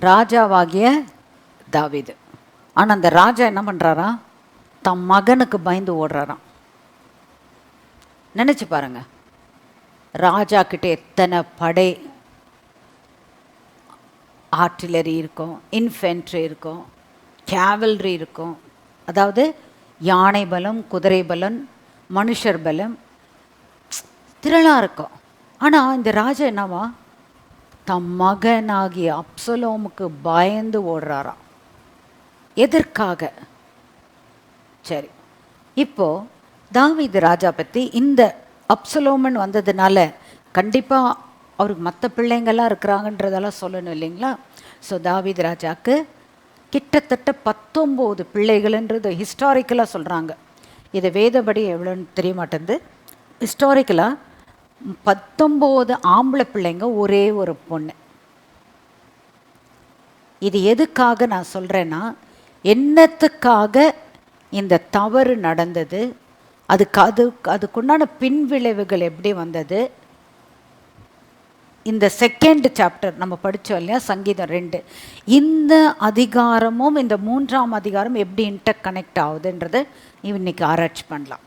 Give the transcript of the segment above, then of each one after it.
ராஜாவாகிய தாவிது. ஆனால் அந்த ராஜா என்ன பண்ணுறாரா தம் மகனுக்கு பயந்து ஓடுறாராம். நினச்சி பாருங்க. ராஜா கிட்டே எத்தனை படை ஆர்டிலரி இருக்கும் இன்ஃபென்ட்ரி இருக்கும் கேவல்ரி இருக்கும். அதாவது யானை பலம் குதிரை பலம் மனுஷர் பலம் திரளாக இருக்கும். ஆனால் இந்த ராஜா என்னவா? தம் மகனாகிய அப்சலோமுக்கு பயந்து ஓடுறாராம் எதற்காக? சரி இப்போ தாவிது ராஜா பற்றி இந்த அப்சலோமன் வந்ததுனால கண்டிப்பாக அவருக்கு மற்ற பிள்ளைங்கள்லாம் இருக்கிறாங்கன்றதெல்லாம் சொல்லணும் இல்லைங்களா? ஸோ தாவித் ராஜாவுக்கு கிட்டத்தட்ட பத்தொம்போது பிள்ளைகள்ன்றது ஹிஸ்டாரிக்கலாக சொல்கிறாங்க இதை வேதபடி எவ்வளோன்னு தெரிய மாட்டேங்குது ஹிஸ்டாரிக்கலாக பத்தொம்போது ஆம்பளை பிள்ளைங்க ஒரே ஒரு பொண்ணு. இது எதுக்காக நான் சொல்கிறேன்னா என்னத்துக்காக இந்த தவறு நடந்தது அதுக்கு அது அதுக்குண்டான பின்விளைவுகள் எப்படி வந்தது? இந்த செகண்ட் சாப்டர் நம்ம படித்தோம் இல்லையா? சங்கீதம் ரெண்டு. இந்த அதிகாரமும் இந்த மூன்றாம் அதிகாரம் எப்படி இன்டர் கனெக்ட் ஆகுதுன்றதை இன்னைக்கு ஆராய்ச்சி பண்ணலாம்.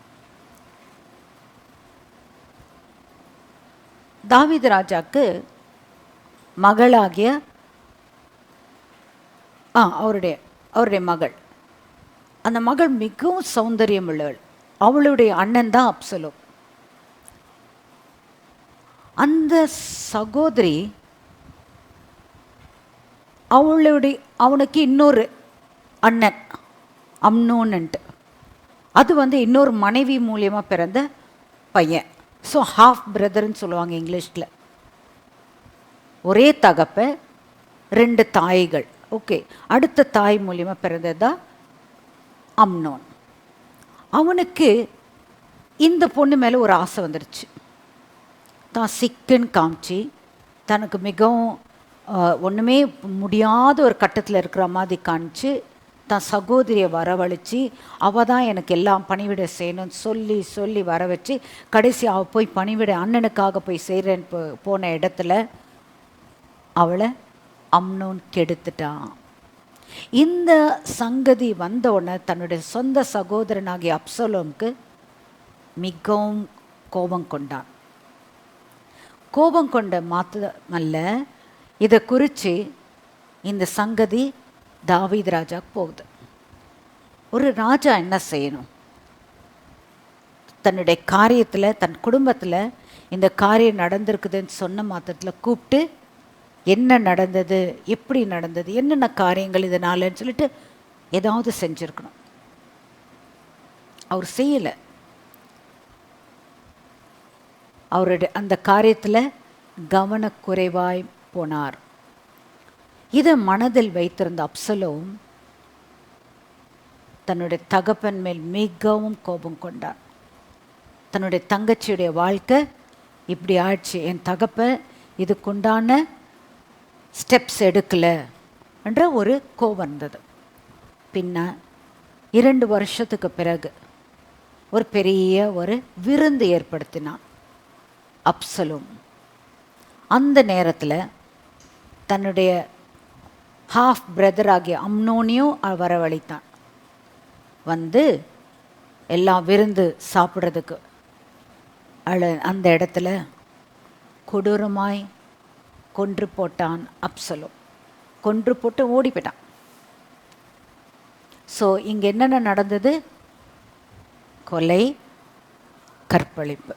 தாவீது ராஜாக்கு மகளாகிய ஆ அவருடைய அவருடைய மகள். அந்த மகள் மிகவும் சௌந்தரியம் உள்ளவள் அவளுடைய அண்ணன் தான் அப்சலோ அந்த சகோதரி அவளுடைய அவனுக்கு இன்னொரு அண்ணன் அம்னோன்ட்டு அது வந்து இன்னொரு மனைவி மூலியமாக பிறந்த பையன். ஸோ ஹாஃப் பிரதர்ன்னு சொல்லுவாங்க இங்கிலீஷில். ஒரே தகப்பை ரெண்டு தாய்கள். ஓகே அடுத்த தாய் மூலிமா பிறந்தது? தான் அம்னோன். அவனுக்கு இந்த பொண்ணு மேலே ஒரு ஆசை வந்துடுச்சு தான் சிக்குன்னு காமிச்சு தனக்கு மிகவும் ஒன்றுமே முடியாத ஒரு கட்டத்தில் இருக்கிற மாதிரி காமிச்சு தான் சகோதரியை வரவழைச்சி அவள் தான் எனக்கு எல்லாம் பணிவிட செய்யணும்னு சொல்லி சொல்லி வர வச்சு கடைசி அவள் போய் பணிவிட அண்ணனுக்காக போய் செய்கிறேன்னு போ போன இடத்துல அவளை அம்னோன் கெடுத்துட்டான். இந்த சங்கதி வந்த உடனே தன்னுடைய சொந்த சகோதரனாகிய அப்சலோமுக்கு மிகவும் கோபம் கொண்டான். கோபம் கொண்ட மாத்திரமல்ல இதை குறித்து இந்த சங்கதி தாவீத் ராஜா போகுது. ஒரு ராஜா என்ன செய்யணும்? தன்னுடைய காரியத்தில் தன் குடும்பத்தில் இந்த காரியம் நடந்திருக்குதுன்னு சொன்ன மாத்திரத்தில் கூப்பிட்டு என்ன நடந்தது எப்படி நடந்தது என்னென்ன காரியங்கள் இதனாலன்னு சொல்லிட்டு ஏதாவது செஞ்சுருக்கணும். அவர் செய்யலை. அவருடைய அந்த காரியத்தில் கவனக்குறைவாய் போனார். இதை மனதில் வைத்திருந்த அப்சலோம் தன்னுடைய தகப்பன் மேல் மிகவும் கோபம் கொண்டான் தன்னுடைய தங்கச்சியுடைய வாழ்க்கை இப்படி ஆயிடுச்சு. என் தகப்பன் இதுக்குண்டான ஸ்டெப்ஸ் எடுக்கலை என்ற ஒரு கோபம் இருந்தது. பின்ன இரண்டு வருஷத்துக்கு பிறகு ஒரு பெரிய ஒரு விருந்து ஏற்படுத்தினான் அப்சலும். அந்த நேரத்தில் தன்னுடைய ஹாஃப் பிரதர் ஆகிய அம்னோனியும் வரவழைத்தான். வந்து எல்லாம் விருந்து சாப்பிட்றதுக்கு. அழ அந்த இடத்துல கொடூரமாய் கொன்று போட்டான் அப்சலோ கொன்று போட்டு ஓடி போயிட்டான். ஸோ இங்கே என்னென்ன நடந்தது? கொலை கற்பழிப்பு.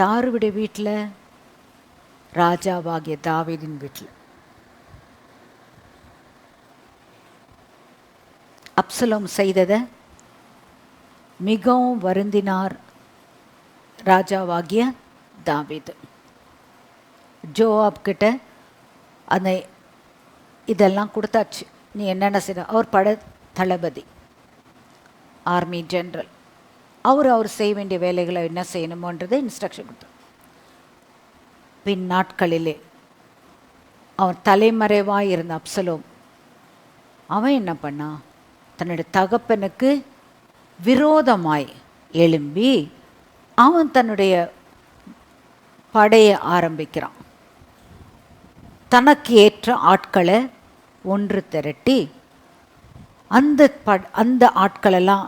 யாருடைய வீட்டில்? ராஜாவாகிய தாவீதின் வீட்டில். அப்சலோம் செய்ததை மிகவும் வருந்தினார் ராஜாவாகிய தாவிது. ஜோஆப் கிட்ட அந்த இதெல்லாம் கொடுத்தாச்சு. நீ என்னென்ன செய்த? அவர் பட தளபதி ஆர்மி ஜென்ரல். அவர் அவர் செய்ய வேண்டிய வேலைகளை என்ன செய்யணுமோன்றது இன்ஸ்ட்ரக்ஷன் கொடுத்தார். பின் நாட்களிலே அவன் தலைமறைவாக இருந்த அப்சலோம் அவன் என்ன பண்ணான் தன்னுடைய தகப்பனுக்கு விரோதமாய் எழும்பி அவன் தன்னுடைய படையை ஆரம்பிக்கிறான். தனக்கு ஏற்ற ஆட்களை ஒன்று திரட்டி அந்த ப அந்த ஆட்களெல்லாம்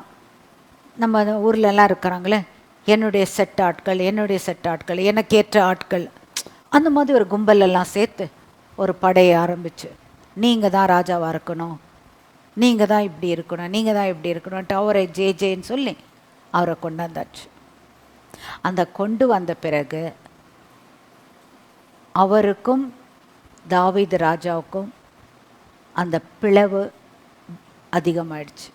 நம்ம ஊர்லெல்லாம் இருக்கிறாங்களே என்னுடைய செட் ஆட்கள் என்னுடைய செட் ஆட்கள் எனக்கு ஏற்ற ஆட்கள் அந்த மாதிரி ஒரு கும்பலெல்லாம் சேர்த்து ஒரு படையை ஆரம்பிச்சு நீங்கள் தான் ராஜாவாக இருக்கணும் நீங்கள் தான் இப்படி இருக்கணும் நீங்கள் தான் இப்படி இருக்கணும்ட்டு அவரை ஜே ஜேன்னு சொல்லி அவரை கொண்டாந்தாச்சு. அந்த கொண்டு வந்த பிறகு அவருக்கும் தாவீது ராஜாவுக்கும் அந்த பிளவு அதிகமாயிடுச்சு.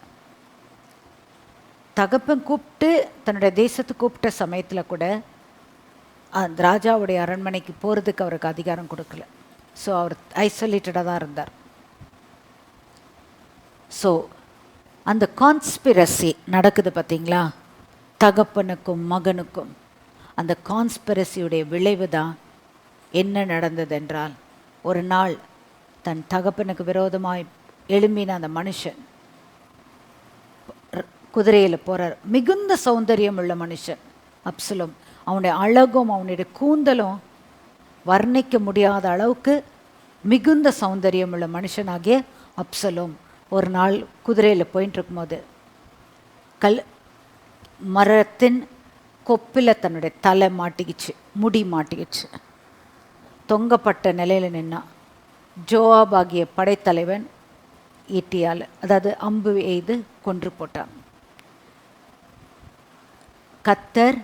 தகப்பன் கூப்பிட்டு தன்னுடைய தேசத்துக்கு கூப்பிட்ட சமயத்தில் கூட அந்த ராஜாவுடைய அரண்மனைக்கு போகிறதுக்கு அவருக்கு அதிகாரம் கொடுக்கல. ஸோ அவர் ஐசோலேட்டடாக தான் இருந்தார். ஸோ அந்த கான்ஸ்பிரசி நடக்குது பார்த்தீங்களா? தகப்பனுக்கும் மகனுக்கும். அந்த கான்ஸ்பிரசியுடைய விளைவு தான் என்ன நடந்ததென்றால் ஒரு நாள் தன் தகப்பனுக்கு விரோதமாய் எழும்பின அந்த மனுஷன் குதிரையில் போகிறார் மிகுந்த சௌந்தரியம் உள்ள மனுஷன் அப்சலும். அவனுடைய அழகும் அவனுடைய கூந்தலும் வர்ணிக்க முடியாத அளவுக்கு மிகுந்த சௌந்தரியம் உள்ள மனுஷனாகிய அப்சலும். ஒரு நாள் குதிரையில் போயின்னு இருக்கும்போது கல் மரத்தின் கொப்பில் தன்னுடைய தலை மாட்டிக்கிச்சு முடி மாட்டிக்கிச்சு. தொங்கப்பட்ட நிலையில் நின்னான் ஜோவாப் ஆகிய படைத்தலைவன் ஈட்டியால் அதாவது அம்பு எய்து கொன்று போட்டான். கத்தர்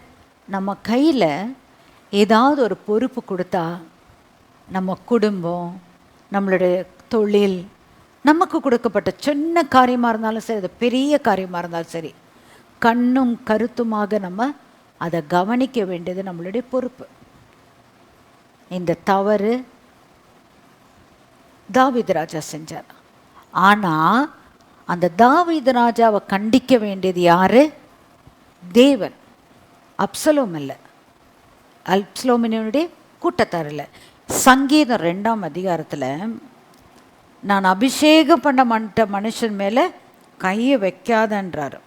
நம்ம கையில் ஏதாவது ஒரு பொறுப்பு கொடுத்தா நம்ம குடும்பம் நம்மளுடைய தொழில் நமக்கு கொடுக்கப்பட்ட சின்ன காரியமாக இருந்தாலும் சரி அது பெரிய காரியமாக இருந்தாலும் சரி கண்ணும் கருத்துமாக நம்ம அதை கவனிக்க வேண்டியது நம்மளுடைய பொறுப்பு. இந்த தவறு தாவீது ராஜா செஞ்சார். ஆனால் அந்த தாவீது ராஜாவை கண்டிக்க வேண்டியது யாரு? தேவன். அப்சலோம் இல்லை. அப்சலோமினுடைய கூட்டத்தார் இல்லை. சங்கீதம் ரெண்டாம் அதிகாரத்தில் நான் அபிஷேகம் பண்ண மட்ட மனுஷன் மேலே கையை வைக்காதன்றார்.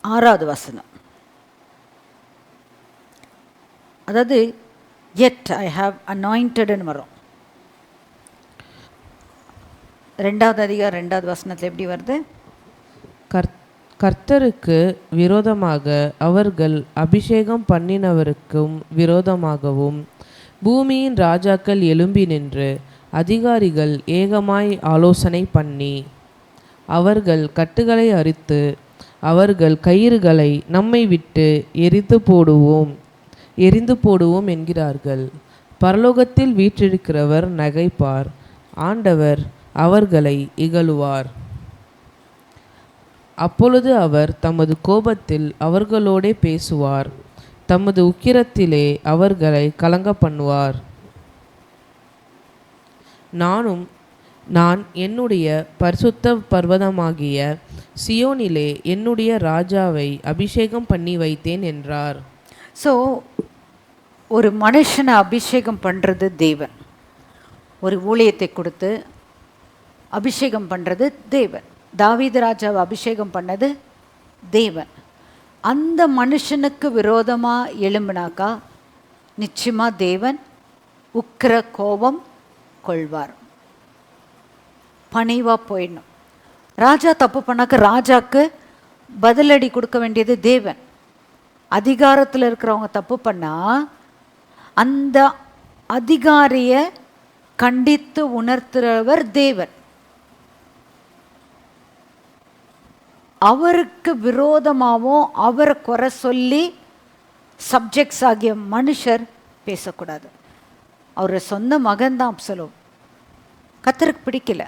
ஆறாவது வசனம். அதாவது எட் ஐ ஹாவ் அனாயிண்டட்னு வரும். ரெண்டாவது அதிகாரம் ரெண்டாவது வசனத்தில் எப்படி வருது? கர்த்தருக்கு விரோதமாக அவர்கள் அபிஷேகம் பண்ணினவருக்கும் விரோதமாகவும் பூமியின் ராஜாக்கள் எழும்பி நின்று அதிகாரிகள் ஏகமாய் ஆலோசனை பண்ணி அவர்கள் கட்டுகளை அரித்து அவர்கள் கயிறுகளை நம்மை விட்டு எரித்து போடுவோம் எரிந்து போடுவோம் என்கிறார்கள். பரலோகத்தில் வீற்றிருக்கிறவர் நகைப்பார் ஆண்டவர் அவர்களை இகழுவார். அப்பொழுது அவர் தமது கோபத்தில் அவர்களோடே பேசுவார். தமது உக்கிரத்திலே அவர்களை கலங்க பண்ணுவார் நானும் நான் என்னுடைய பரிசுத்த பர்வதமாகிய சியோனிலே என்னுடைய ராஜாவை அபிஷேகம் பண்ணி வைத்தேன் என்றார். ஸோ ஒரு மனுஷனை அபிஷேகம் பண்ணுறது தேவன். ஒரு ஊழியத்தை கொடுத்து அபிஷேகம் பண்ணுறது தேவன். தாவீது ராஜாவை அபிஷேகம் பண்ணது தேவன். அந்த மனுஷனுக்கு விரோதமாக எழும்பினாக்கா நிச்சயமாக தேவன் உக்கிர கோபம் கொள்வார். பணிவாக போயிடணும். ராஜா தப்பு பண்ணாக்க ராஜாக்கு பதிலடி கொடுக்க வேண்டியது தேவன். அதிகாரத்தில் இருக்கிறவங்க தப்பு பண்ணால் அந்த அதிகாரியை கண்டித்து உணர்த்துறவர் தேவன். அவருக்கு விரோதமாகவும் அவரை குறை சொல்லி சப்ஜெக்ட்ஸ் ஆகிய மனுஷர் பேசக்கூடாது. அவர் சொந்த மகன்தான் அப்சலோம். கத்தருக்கு பிடிக்கல.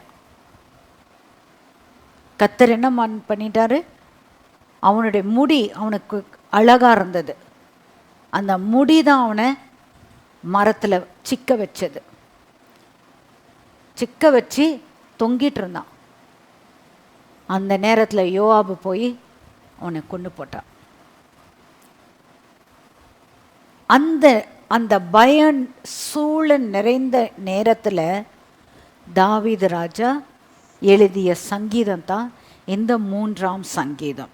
கத்தர் என்ன மன் பண்ணிட்டாரு? அவனுடைய முடி அவனுக்கு அழகாக இருந்தது. அந்த முடி தான் அவனை மரத்தில் சிக்க வச்சது. சிக்க வச்சு தொங்கிட்டு இருந்தான். அந்த நேரத்தில் யோவாபு போய் அவனை கொண்டு போட்டான். அந்த அந்த பயம் சூழல் நிறைந்த நேரத்தில் தாவீது ராஜா எழுதிய சங்கீதம் தான் இந்த மூன்றாம் சங்கீதம்.